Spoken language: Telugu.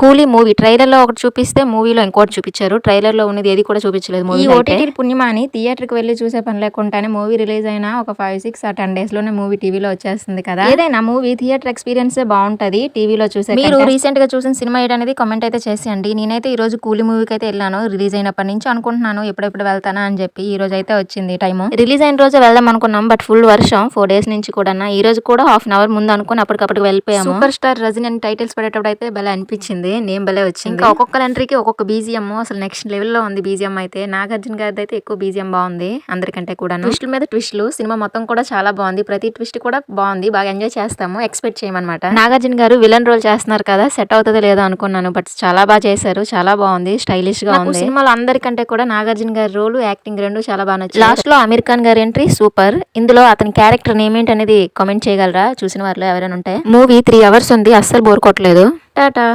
కూలీ మూవీ. ట్రైలర్లో ఒకటి చూపిస్తే మూవీలో ఇంకోటి చూపించారు. ట్రైలర్లో ఉన్నది ఏది కూడా చూపించలేదు మూవీ ఓటీటీ పుణ్యమా అని థియేటర్కి వెళ్ళి చూసే పని లేకుండానే మూవీ రిలీజ్ అయిన ఒక ఫైవ్ సిక్స్ ఆ టెన్ డేస్లోనే మూవీ టీవీలో వచ్చేస్తుంది కదా. ఏదైనా మూవీ థియేటర్ ఎక్స్పీరియన్స్ బాగుంటది టీవీలో చూసే మీరు. రీసెంట్గా చూసిన సినిమా ఏంటనేది కామెంట్ అయితే చేసేయండి. నేనైతే ఈ రోజు కూలీ మూవీకి అయితే వెళ్ళాను. రిలీజ్ అయినప్పటి నుంచి అనుకుంటున్నాను ఎప్పుడెప్పుడు వెళ్తానా అని చెప్పి ఈ రోజు అయితే వచ్చింది టైం రిలీజ్ అయిన రోజే వెళ్దాం అనుకున్నాం బట్ ఫుల్ వర్షం. ఫోర్ డేస్ నుంచి కూడా ఈ రోజు కూడా హాఫ్ అన్ అవర్ ముందు అనుకుని అప్పటికప్పుడు వెళ్ళిపోయాము. సూపర్ స్టార్ రజనీ అని టైటిల్స్ పడేటప్పుడు అయితే భలే అనిపించింది. నేమ్ భలే వచ్చింది ఇంకా ఒక్కొక్క ఎంట్రీకి ఒక్కొక్క బీజిఎం అసలు నెక్స్ట్ లెవెల్లో ఉంది బీజిఎం అయితే. నాగార్జున గారిది అయితే ఎక్కువ బీజిఎం బాగుంది అందరికంటే కూడా ట్విస్టుల మీద ట్విస్టులు సినిమా మొత్తం కూడా చాలా బాగుంది. ప్రతి ట్విస్ట్ కూడా బాగుంది. బాగా ఎంజాయ్ చేస్తాము. ఎక్స్పెక్ట్ చేయమన్నమాట. నాగార్జున గారు విలన్ రోల్ చేస్తున్నారు కదా సెట్ అవుతుందో లేదో అనుకున్నాను బట్ చాలా బాగా చేశారు. చాలా బాగుంది. స్టైలిష్గా ఉంది. సినిమాలో అందరికంటే కూడా నాగార్జున గారి రోల్ యాక్టింగ్ రెండు చాలా బాగా నచ్చింది లాస్ట్లో అమీర్ ఖాన్ గారి ఎంట్రీ సూపర్ ఇందులో అతని క్యారెక్టర్ నేమ్ ఏంటి అనేది కామెంట్ చేయగలరా? చూసిన వాళ్ళు ఎవరైనా ఉంటే. మూవీ త్రీ అవర్స్ ఉంది. అస్సలు బోర్ కొట్టలేదు. టాటా.